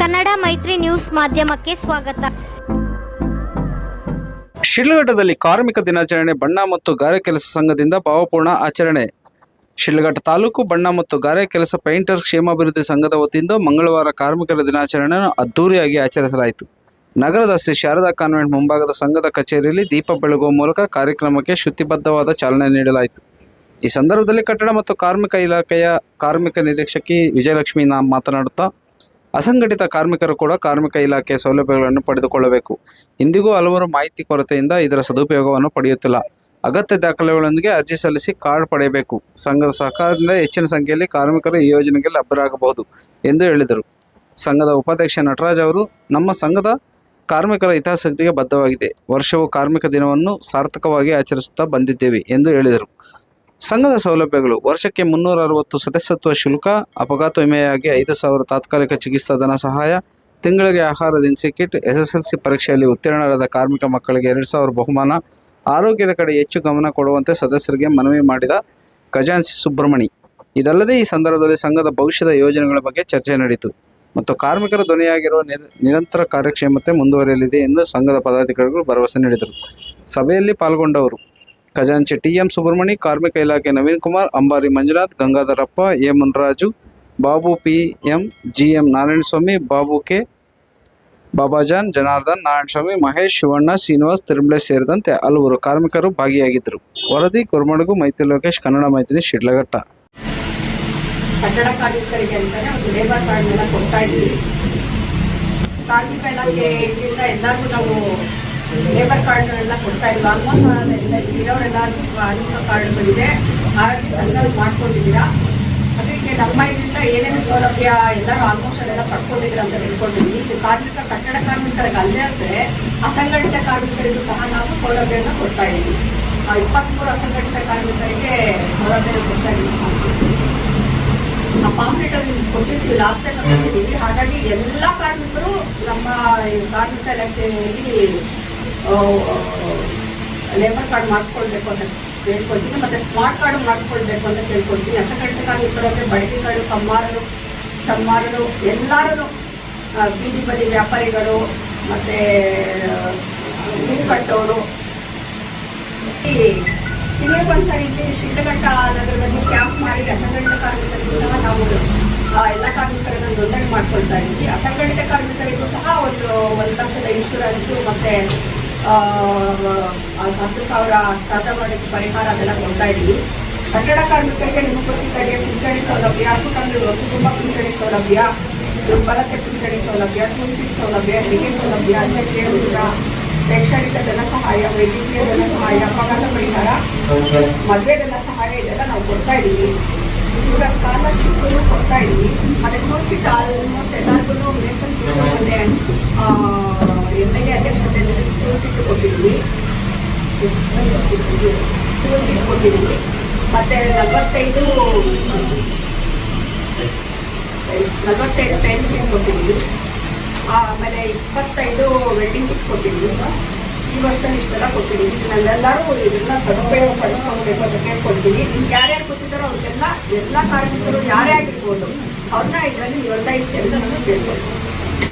ಕನ್ನಡ ಮೈತ್ರಿ ನ್ಯೂಸ್ ಮಾಧ್ಯಮಕ್ಕೆ ಸ್ವಾಗತ. ಶಿಡ್ಲಘಟ್ಟದಲ್ಲಿ ಕಾರ್ಮಿಕ ದಿನಾಚರಣೆ, ಬಣ್ಣ ಮತ್ತು ಗಾರೆ ಕೆಲಸ ಸಂಘದಿಂದ ಭಾವಪೂರ್ಣ ಆಚರಣೆ. ಶಿಡ್ಲಘಟ್ಟ ತಾಲೂಕು ಬಣ್ಣ ಮತ್ತು ಗಾರೆ ಕೆಲಸ ಪೇಂಟರ್ಸ್ ಕ್ಷೇಮಾಭಿವೃದ್ಧಿ ಸಂಘದ ವತಿಯಿಂದ ಮಂಗಳವಾರ ಕಾರ್ಮಿಕರ ದಿನಾಚರಣೆಯನ್ನು ಅದ್ದೂರಿಯಾಗಿ ಆಚರಿಸಲಾಯಿತು. ನಗರದ ಶ್ರೀ ಶಾರದಾ ಕಾನ್ವೆಂಟ್ ಮುಂಭಾಗದ ಸಂಘದ ಕಚೇರಿಯಲ್ಲಿ ದೀಪ ಬೆಳಗುವ ಮೂಲಕ ಕಾರ್ಯಕ್ರಮಕ್ಕೆ ಶ್ರುತಿಬದ್ಧವಾದ ಚಾಲನೆ ನೀಡಲಾಯಿತು. ಈ ಸಂದರ್ಭದಲ್ಲಿ ಕಟ್ಟಡ ಮತ್ತು ಕಾರ್ಮಿಕ ಇಲಾಖೆಯ ಕಾರ್ಮಿಕ ನಿರೀಕ್ಷಕಿ ವಿಜಯಲಕ್ಷ್ಮಿ ನಾಮ್ ಮಾತನಾಡುತ್ತಾ, ಅಸಂಘಟಿತ ಕಾರ್ಮಿಕರು ಕೂಡ ಕಾರ್ಮಿಕ ಇಲಾಖೆಯ ಸೌಲಭ್ಯಗಳನ್ನು ಪಡೆದುಕೊಳ್ಳಬೇಕು. ಇಂದಿಗೂ ಹಲವರು ಮಾಹಿತಿ ಕೊರತೆಯಿಂದ ಇದರ ಸದುಪಯೋಗವನ್ನು ಪಡೆಯುತ್ತಿಲ್ಲ. ಅಗತ್ಯ ದಾಖಲೆಗಳೊಂದಿಗೆ ಅರ್ಜಿ ಸಲ್ಲಿಸಿ ಕಾರ್ಡ್ ಪಡೆಯಬೇಕು. ಸಂಘದ ಸಹಕಾರದಿಂದ ಹೆಚ್ಚಿನ ಸಂಖ್ಯೆಯಲ್ಲಿ ಕಾರ್ಮಿಕರು ಈ ಯೋಜನೆಗೆ ಲಭ್ಯರಾಗಬಹುದು ಎಂದು ಹೇಳಿದರು. ಸಂಘದ ಉಪಾಧ್ಯಕ್ಷ ನಟರಾಜ್ ಅವರು, ನಮ್ಮ ಸಂಘದ ಕಾರ್ಮಿಕರ ಹಿತಾಸಕ್ತಿಗೆ ಬದ್ಧವಾಗಿದೆ. ವರ್ಷವು ಕಾರ್ಮಿಕ ದಿನವನ್ನು ಸಾರ್ಥಕವಾಗಿ ಆಚರಿಸುತ್ತಾ ಬಂದಿದ್ದೇವೆ ಎಂದು ಹೇಳಿದರು. ಸಂಘದ ಸೌಲಭ್ಯಗಳು. ವರ್ಷಕ್ಕೆ ಮುನ್ನೂರ ಅರವತ್ತು ಸದಸ್ಯತ್ವ ಶುಲ್ಕ, ಅಪಘಾತ ವಿಮೆಯಾಗಿ ಐದು ಸಾವಿರ ತಾತ್ಕಾಲಿಕ ಚಿಕಿತ್ಸಾ ಧನ ಸಹಾಯ, ತಿಂಗಳಿಗೆ ಆಹಾರ ದಿನಸಿ ಕಿಟ್, ಎಸ್ಎಸ್ಎಲ್ಸಿ ಪರೀಕ್ಷೆಯಲ್ಲಿ ಉತ್ತೀರ್ಣರಾದ ಕಾರ್ಮಿಕ ಮಕ್ಕಳಿಗೆ ಎರಡು ಸಾವಿರ ಬಹುಮಾನ, ಆರೋಗ್ಯದ ಕಡೆ ಹೆಚ್ಚು ಗಮನ ಕೊಡುವಂತೆ ಸದಸ್ಯರಿಗೆ ಮನವಿ ಮಾಡಿದ ಖಜಾನ್ಸಿ ಸುಬ್ರಹ್ಮಣಿ. ಇದಲ್ಲದೆ ಈ ಸಂದರ್ಭದಲ್ಲಿ ಸಂಘದ ಭವಿಷ್ಯದ ಯೋಜನೆಗಳ ಬಗ್ಗೆ ಚರ್ಚೆ ನಡೆಯಿತು. ಮತ್ತು ಕಾರ್ಮಿಕರ ಧ್ವನಿಯಾಗಿರುವ ನಿರ, ನಿರಂತರ ಕಾರ್ಯಕ್ಷಮತೆ ಮುಂದುವರಿಯಲಿದೆ ಎಂದು ಸಂಘದ ಪದಾಧಿಕಾರಿಗಳು ಭರವಸೆ ನೀಡಿದರು. ಸಭೆಯಲ್ಲಿ ಪಾಲ್ಗೊಂಡವರು ಖಜಾಂಚಿ ಟಿ ಎಂ ಸುಬ್ರಹ್ಮಣಿ ಕಾರ್ಮಿಕ ಇಲಾಖೆ Naveen Kumar, Ambari Manjunath, Gangadharappa, A. Munraju, Babu P M G M Narayanaswamy, Babu K. Babajan, Janardhan, Narayanaswamy, Mahesh, Shivanna, Srinivas, Tirumale ಸೇರಿದಂತೆ ಹಲವರು ಕಾರ್ಮಿಕರು ಭಾಗಿಯಾಗಿದ್ದರು. ವರದಿ, ಕುರ್ಮಡುಗು, ಮೈತ್ರಿ ಲೋಕೇಶ್, ಕನ್ನಡ ಮೈತ್ರಿ, ಶಿಡ್ಲಘಟ್ಟ. ಕಟ್ಟಡ ಕಾರ್ಮಿಕರಿಗೆ ಅಂತಾನೆ ಒಂದು ಲೇಬರ್ ಕಾರ್ಡ್ನೆಲ್ಲ ಕೊಡ್ತಾ ಇದ್ವಿ ಕಾರ್ಮಿಕ ಇಲಾಖೆಯಿಂದ ಎಲ್ಲರಿಗೂ ನಾವು ಲೇಬರ್ ಕಾರ್ಡ್ಗಳೆಲ್ಲ ಕೊಡ್ತಾ ಇದ್ವಿ ಆಲ್ಮೋಸ್ಟ್ ಎಲ್ಲ ಇರೋರೆಲ್ಲ ಕಾರ್ಮಿಕ ಕಾರ್ಡ್ಗಳಿದೆ ಹಾಗಾಗಿ ಸಂಘ ಮಾಡ್ಕೊಂಡಿದ್ದೀರಾ? ಅದಕ್ಕೆ ನಮ್ಮ ಇದರಿಂದ ಏನೇನು ಸೌಲಭ್ಯ ಎಲ್ಲರೂ ಆಲ್ಮೋಸ್ಟ್ ಅಲ್ಲೆಲ್ಲ ಪಡ್ಕೊಂಡಿದ್ದೀರಾ ಅಂತ ತಿಳ್ಕೊಂಡಿದ್ವಿ ಇದು ಕಾರ್ಮಿಕ ಕಟ್ಟಡ ಕಾರ್ಮಿಕರಿಗೆ ಅಲ್ಲೇ ಅಂದರೆ ಅಸಂಘಟಿತ ಕಾರ್ಮಿಕರಿಗೂ ಸಹ ನಾವು ಸೌಲಭ್ಯವನ್ನು ಕೊಡ್ತಾ ಇದ್ದೀವಿ. ಇಪ್ಪತ್ತ್ಮೂರು ಅಸಂಘಟಿತ ಕಾರ್ಮಿಕರಿಗೆ ಸೌಲಭ್ಯ ಕೊಡ್ತಾ ಇದ್ದೀವಿ. ಆ ಪಾಂಪ್ಲೆಟ್ ಅಲ್ಲಿ ಕೊಟ್ಟಿರ್ತೀವಿ. ಲಾಸ್ಟ್ ಟೈಮ್ ಕೊಟ್ಟಿದ್ದೀವಿ. ಹಾಗಾಗಿ ಎಲ್ಲ ಕಾರ್ಮಿಕರು ನಮ್ಮ ಕಾರ್ಮಿಕ ಇಲಾಖೆಯಲ್ಲಿ ಲೇಬರ್ ಕಾರ್ಡ್ ಮಾಡಿಸ್ಕೊಳ್ಬೇಕು ಅಂತ ಕೇಳ್ಕೊಳ್ತೀನಿ. ಮತ್ತೆ ಸ್ಮಾರ್ಟ್ ಕಾರ್ಡ್ ಮಾಡಿಸ್ಕೊಳ್ಬೇಕು ಅಂತ ಕೇಳ್ಕೊಳ್ತೀನಿ. ಅಸಂಘಟಿತ ಕಾರ್ಮಿಕರು ಅಂದರೆ ಬಡಗಿಗಳು ಕಮ್ಮಾರರು, ಚಮ್ಮಾರರು ಎಲ್ಲರೂ ಬೀದಿ ಬದಿ ವ್ಯಾಪಾರಿಗಳು, ಮತ್ತೆ ಹೂ ಕಟ್ಟೋರು. ಇನ್ನೊಂದ್ಸಾರಿ ಇಲ್ಲಿ ಶಿಡ್ಲಘಟ್ಟ ನಗರದಲ್ಲಿ ಕ್ಯಾಂಪ್ ಮಾಡಿ ಅಸಂಘಟಿತ ಕಾರ್ಮಿಕರಿಗೂ ಸಹ ನಾವು ಎಲ್ಲ ಕಾರ್ಮಿಕರನ್ನ ನೋಂದಣಿ ಮಾಡ್ಕೊಳ್ತಾ ಇದ್ವಿ. ಅಸಂಘಟಿತ ಕಾರ್ಮಿಕರಿಗೂ ಸಹ ಒಂದು ಒಂದು ಲಕ್ಷದ ಇನ್ಶೂರೆನ್ಸು ಮತ್ತೆ ಹತ್ತು ಸಾವಿರ ಸಾಧ ಮಾಡಿದ ಪರಿಹಾರ ಅದೆಲ್ಲ ಕೊಡ್ತಾ ಇದ್ದೀವಿ. ಕಟ್ಟಡ ಕಾರ್ಮಿಕರಿಗೆ ನಿಮಗೆ ಗೊತ್ತಿದ್ದಾಗೆ ಪಿಂಚಣಿ ಸೌಲಭ್ಯ ಕುಟುಂಬ ಕುಟುಂಬ ಪಿಂಚಣಿ ಸೌಲಭ್ಯ, ದುರ್ಬಲತೆ ಪಿಂಚಣಿ ಸೌಲಭ್ಯ ಟೂಲ್ಕಿಟ್ ಸೌಲಭ್ಯ ಹೆರಿಗೆ ಸೌಲಭ್ಯ ಅಂದರೆ ವೆಚ್ಚ, ಶೈಕ್ಷಣಿಕ ಧನ ಸಹಾಯ ವೈದ್ಯಕೀಯ ಧನ ಸಹಾಯ ಅಪಘಾತ ಪರಿಹಾರ, ಮದುವೆ ಧನ ಸಹಾಯ ಇದೆಲ್ಲ ನಾವು ಕೊಡ್ತಾ ಇದ್ದೀವಿ. ಕೂಡ ಸ್ಕಾಲರ್ಶಿಪ್ ಕೊಡ್ತಾ ಇದ್ದೀವಿ. ಅದಕ್ಕೆ ಆಲ್ಮೋಸ್ಟ್ ಎಲ್ಲರಿಗೂ ನೇಷನ್ ಕೊಟ್ಟಿದ್ದೀವಿ ಟೂಲ್ಕಿಟ್ ಕೊಟ್ಟಿದ್ದೀವಿ ಮತ್ತೆ ನಲವತ್ತೈದು ನಲವತ್ತೈದು ಟೈಮ್ ಸ್ಕೀಮ್ ಕೊಟ್ಟಿದ್ದೀವಿ ಆಮೇಲೆ ಇಪ್ಪತ್ತೈದು ವೆಡ್ಡಿಂಗ್ ಕಿಟ್ ಕೊಟ್ಟಿದ್ದೀವಿ ಈ ವರ್ಷದಲ್ಲಿ ಇಷ್ಟೆಲ್ಲ ಕೊಟ್ಟಿದ್ದೀವಿ ನಾವೆಲ್ಲರೂ ಇದನ್ನ ಸದುಪಯೋಗ ಪಡಿಸ್ಕೊಳ್ಬೇಕು ಅಂತ ಕೇಳ್ಕೊಳ್ತೀವಿ ನಿಮ್ಗೆ ಯಾರ್ಯಾರು ಗೊತ್ತಿದ್ದಾರೋ ಅವ್ರಿಗೆಲ್ಲ ಎಲ್ಲ ಕಾರ್ಮಿಕರು ಯಾರೇ ಆಗಿರ್ಬೋದು, ಅವ್ರನ್ನ ಇದರಲ್ಲಿ ನೋಂದಾಯಿಸಿ ಅಂತ ನಾನು ಕೇಳ್ಕೊಳ್ತೀನಿ.